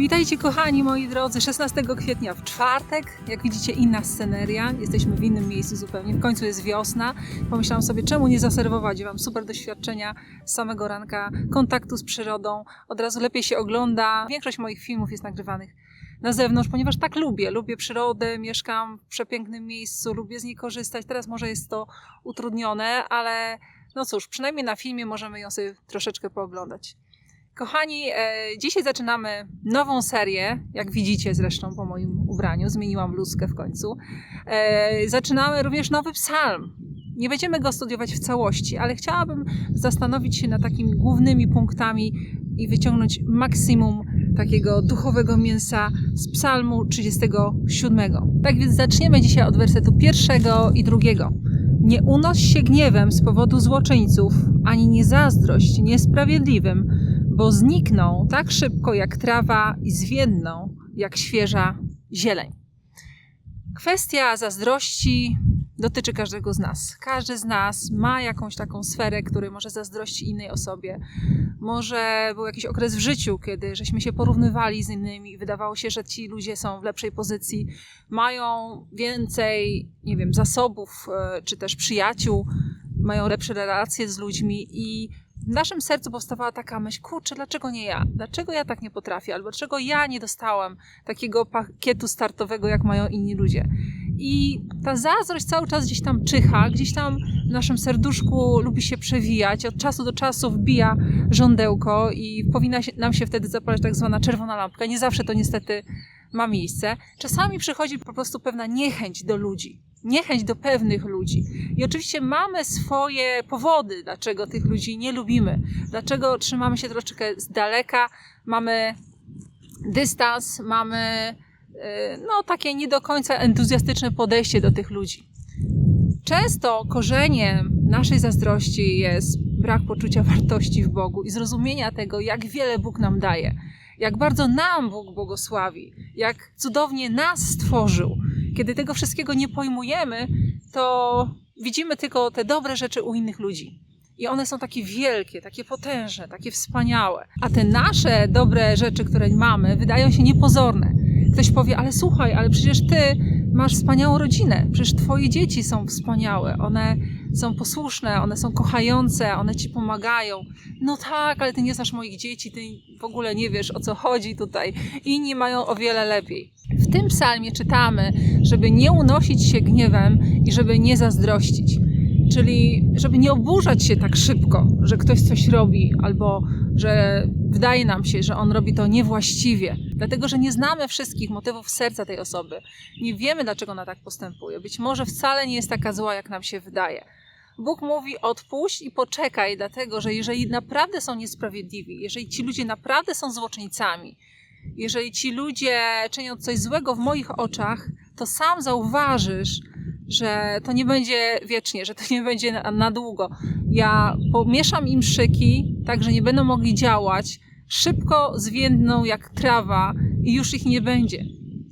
Witajcie kochani moi drodzy, 16 kwietnia w czwartek, jak widzicie inna sceneria, jesteśmy w innym miejscu zupełnie, w końcu jest wiosna. Pomyślałam sobie, czemu nie zaserwować Wam super doświadczenia z samego ranka, kontaktu z przyrodą, od razu lepiej się ogląda. Większość moich filmów jest nagrywanych na zewnątrz, ponieważ tak lubię, lubię przyrodę, mieszkam w przepięknym miejscu, lubię z niej korzystać. Teraz może jest to utrudnione, ale no cóż, przynajmniej na filmie możemy ją sobie troszeczkę pooglądać. Kochani, e, dzisiaj zaczynamy nową serię, jak widzicie zresztą po moim ubraniu, zmieniłam bluzkę w końcu. E, zaczynamy również nowy psalm. Nie będziemy go studiować w całości, ale chciałabym zastanowić się nad takimi głównymi punktami i wyciągnąć maksimum takiego duchowego mięsa z psalmu 37. Tak więc zaczniemy dzisiaj od wersetu pierwszego i drugiego. Nie unoś się gniewem z powodu złoczyńców, ani nie zazdrość niesprawiedliwym, bo znikną tak szybko jak trawa i zwiędną jak świeża zieleń. Kwestia zazdrości dotyczy każdego z nas. Każdy z nas ma jakąś taką sferę, której może zazdrościć innej osobie. Może był jakiś okres w życiu, kiedy żeśmy się porównywali z innymi i wydawało się, że ci ludzie są w lepszej pozycji, mają więcej, nie wiem, zasobów e, czy też przyjaciół, mają lepsze relacje z ludźmi i w naszym sercu powstawała taka myśl, kurczę, dlaczego nie ja? Dlaczego ja tak nie potrafię? Albo dlaczego ja nie dostałam takiego pakietu startowego, jak mają inni ludzie? I ta zazdrość cały czas gdzieś tam czyha, gdzieś tam w naszym serduszku lubi się przewijać, od czasu do czasu wbija żądełko i powinna się, nam się wtedy zapalać tak zwana czerwona lampka. Nie zawsze to niestety ma miejsce. Czasami przychodzi po prostu pewna niechęć do ludzi niechęć do pewnych ludzi. I oczywiście mamy swoje powody, dlaczego tych ludzi nie lubimy, dlaczego trzymamy się troszeczkę z daleka, mamy dystans, mamy no, takie nie do końca entuzjastyczne podejście do tych ludzi. Często korzeniem naszej zazdrości jest brak poczucia wartości w Bogu i zrozumienia tego, jak wiele Bóg nam daje, jak bardzo nam Bóg błogosławi, jak cudownie nas stworzył kiedy tego wszystkiego nie pojmujemy, to widzimy tylko te dobre rzeczy u innych ludzi. I one są takie wielkie, takie potężne, takie wspaniałe. A te nasze dobre rzeczy, które mamy, wydają się niepozorne. Ktoś powie, ale słuchaj, ale przecież ty masz wspaniałą rodzinę, przecież twoje dzieci są wspaniałe, one są posłuszne, one są kochające, one ci pomagają. No tak, ale ty nie znasz moich dzieci, ty w ogóle nie wiesz o co chodzi tutaj. Inni mają o wiele lepiej. W tym psalmie czytamy, żeby nie unosić się gniewem i żeby nie zazdrościć. Czyli, żeby nie oburzać się tak szybko, że ktoś coś robi, albo że wydaje nam się, że on robi to niewłaściwie, dlatego że nie znamy wszystkich motywów serca tej osoby. Nie wiemy, dlaczego ona tak postępuje. Być może wcale nie jest taka zła, jak nam się wydaje. Bóg mówi: odpuść i poczekaj, dlatego że jeżeli naprawdę są niesprawiedliwi, jeżeli ci ludzie naprawdę są złoczyńcami, jeżeli ci ludzie czynią coś złego w moich oczach, to sam zauważysz, że to nie będzie wiecznie, że to nie będzie na, na długo. Ja pomieszam im szyki, tak że nie będą mogli działać, szybko zwiędną jak trawa i już ich nie będzie.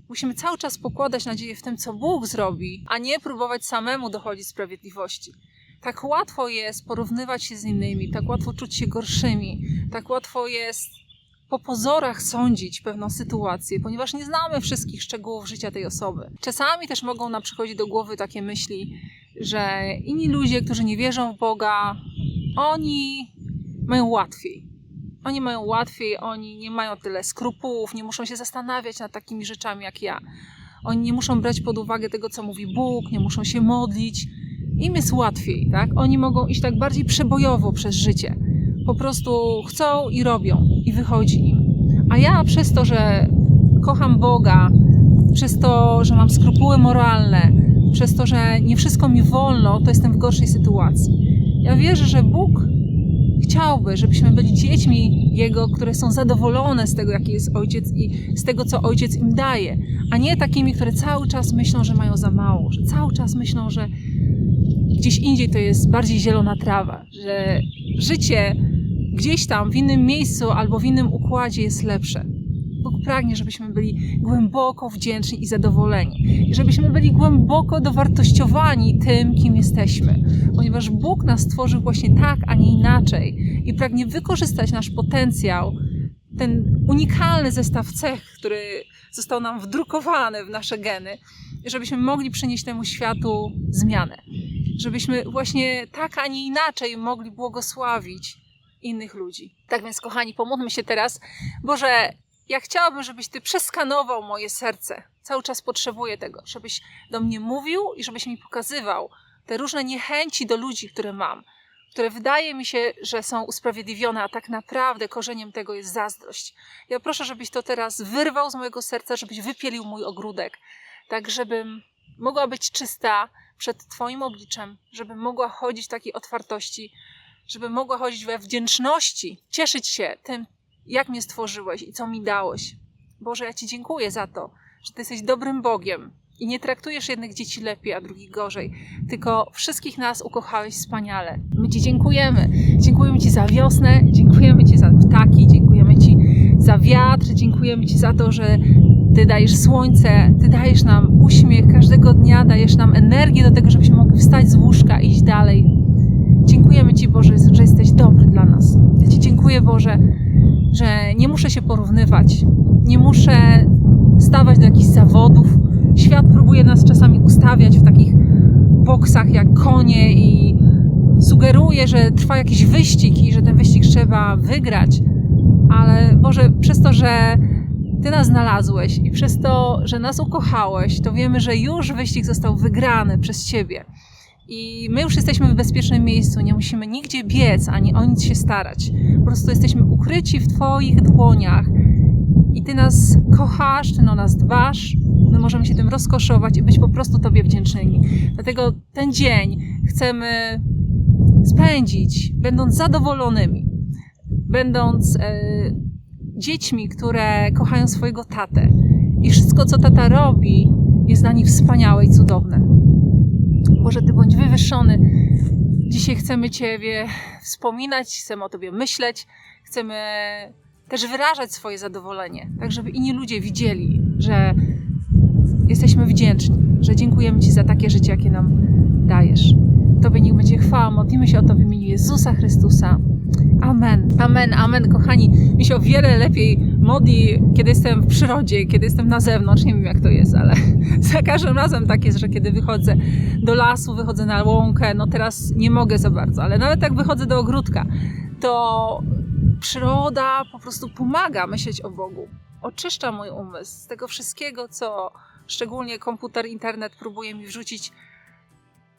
Musimy cały czas pokładać nadzieję w tym, co Bóg zrobi, a nie próbować samemu dochodzić sprawiedliwości. Tak łatwo jest porównywać się z innymi, tak łatwo czuć się gorszymi, tak łatwo jest po pozorach sądzić pewną sytuację, ponieważ nie znamy wszystkich szczegółów życia tej osoby. Czasami też mogą nam przychodzić do głowy takie myśli, że inni ludzie, którzy nie wierzą w Boga, oni mają łatwiej. Oni mają łatwiej, oni nie mają tyle skrupułów, nie muszą się zastanawiać nad takimi rzeczami jak ja. Oni nie muszą brać pod uwagę tego, co mówi Bóg, nie muszą się modlić. Im jest łatwiej, tak? Oni mogą iść tak bardziej przebojowo przez życie po prostu chcą i robią i wychodzi im. A ja przez to, że kocham Boga, przez to, że mam skrupuły moralne, przez to, że nie wszystko mi wolno, to jestem w gorszej sytuacji. Ja wierzę, że Bóg chciałby, żebyśmy byli dziećmi Jego, które są zadowolone z tego, jaki jest Ojciec i z tego, co Ojciec im daje, a nie takimi, które cały czas myślą, że mają za mało, że cały czas myślą, że gdzieś indziej to jest bardziej zielona trawa, że życie gdzieś tam w innym miejscu albo w innym układzie jest lepsze. Bóg pragnie, żebyśmy byli głęboko wdzięczni i zadowoleni, i żebyśmy byli głęboko dowartościowani tym, kim jesteśmy, ponieważ Bóg nas stworzył właśnie tak, a nie inaczej i pragnie wykorzystać nasz potencjał ten unikalny zestaw cech, który został nam wdrukowany w nasze geny, żebyśmy mogli przynieść temu światu zmianę. Żebyśmy właśnie tak, a nie inaczej mogli błogosławić innych ludzi. Tak więc, kochani, pomódlmy się teraz. Boże, ja chciałabym, żebyś Ty przeskanował moje serce. Cały czas potrzebuję tego, żebyś do mnie mówił i żebyś mi pokazywał te różne niechęci do ludzi, które mam, które wydaje mi się, że są usprawiedliwione, a tak naprawdę korzeniem tego jest zazdrość. Ja proszę, żebyś to teraz wyrwał z mojego serca, żebyś wypielił mój ogródek, tak żebym mogła być czysta przed Twoim obliczem, żebym mogła chodzić w takiej otwartości, żeby mogła chodzić we wdzięczności, cieszyć się tym, jak mnie stworzyłeś i co mi dałeś. Boże, ja Ci dziękuję za to, że Ty jesteś dobrym Bogiem i nie traktujesz jednych dzieci lepiej, a drugich gorzej, tylko wszystkich nas ukochałeś wspaniale. My Ci dziękujemy. Dziękujemy Ci za wiosnę, dziękujemy Ci za ptaki, dziękujemy Ci za wiatr, dziękujemy Ci za to, że Ty dajesz słońce, Ty dajesz nam uśmiech każdego dnia, dajesz nam energię do tego, żebyśmy mogli wstać z łóżka i iść dalej. Dziękujemy Ci, Boże, że jesteś dobry dla nas. Ja Ci dziękuję, Boże, że nie muszę się porównywać, nie muszę stawać do jakichś zawodów. Świat próbuje nas czasami ustawiać w takich boksach jak konie i sugeruje, że trwa jakiś wyścig i że ten wyścig trzeba wygrać. Ale Boże, przez to, że Ty nas znalazłeś i przez to, że nas ukochałeś, to wiemy, że już wyścig został wygrany przez Ciebie. I my już jesteśmy w bezpiecznym miejscu, nie musimy nigdzie biec ani o nic się starać. Po prostu jesteśmy ukryci w Twoich dłoniach i Ty nas kochasz, Ty o nas dbasz. My możemy się tym rozkoszować i być po prostu Tobie wdzięcznymi. Dlatego ten dzień chcemy spędzić, będąc zadowolonymi, będąc e, dziećmi, które kochają swojego tatę. I wszystko, co tata robi, jest dla nich wspaniałe i cudowne. Boże, Ty bądź wywyższony. Dzisiaj chcemy Ciebie wspominać, chcemy o Tobie myśleć, chcemy też wyrażać swoje zadowolenie, tak żeby inni ludzie widzieli, że jesteśmy wdzięczni, że dziękujemy Ci za takie życie, jakie nam dajesz. Tobie niech będzie chwała. Modlimy się o to w imieniu Jezusa Chrystusa. Amen. Amen, amen, kochani. Mi się o wiele lepiej modli, kiedy jestem w przyrodzie, kiedy jestem na zewnątrz. Nie wiem, jak to jest, ale za każdym razem tak jest, że kiedy wychodzę do lasu, wychodzę na łąkę, no teraz nie mogę za bardzo, ale nawet jak wychodzę do ogródka, to przyroda po prostu pomaga myśleć o Bogu. Oczyszcza mój umysł z tego wszystkiego, co szczególnie komputer, internet próbuje mi wrzucić.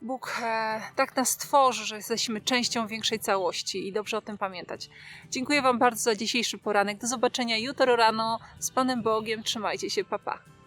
Bóg e, tak nas tworzy, że jesteśmy częścią większej całości i dobrze o tym pamiętać. Dziękuję Wam bardzo za dzisiejszy poranek. Do zobaczenia jutro rano z Panem Bogiem. Trzymajcie się, papa. Pa.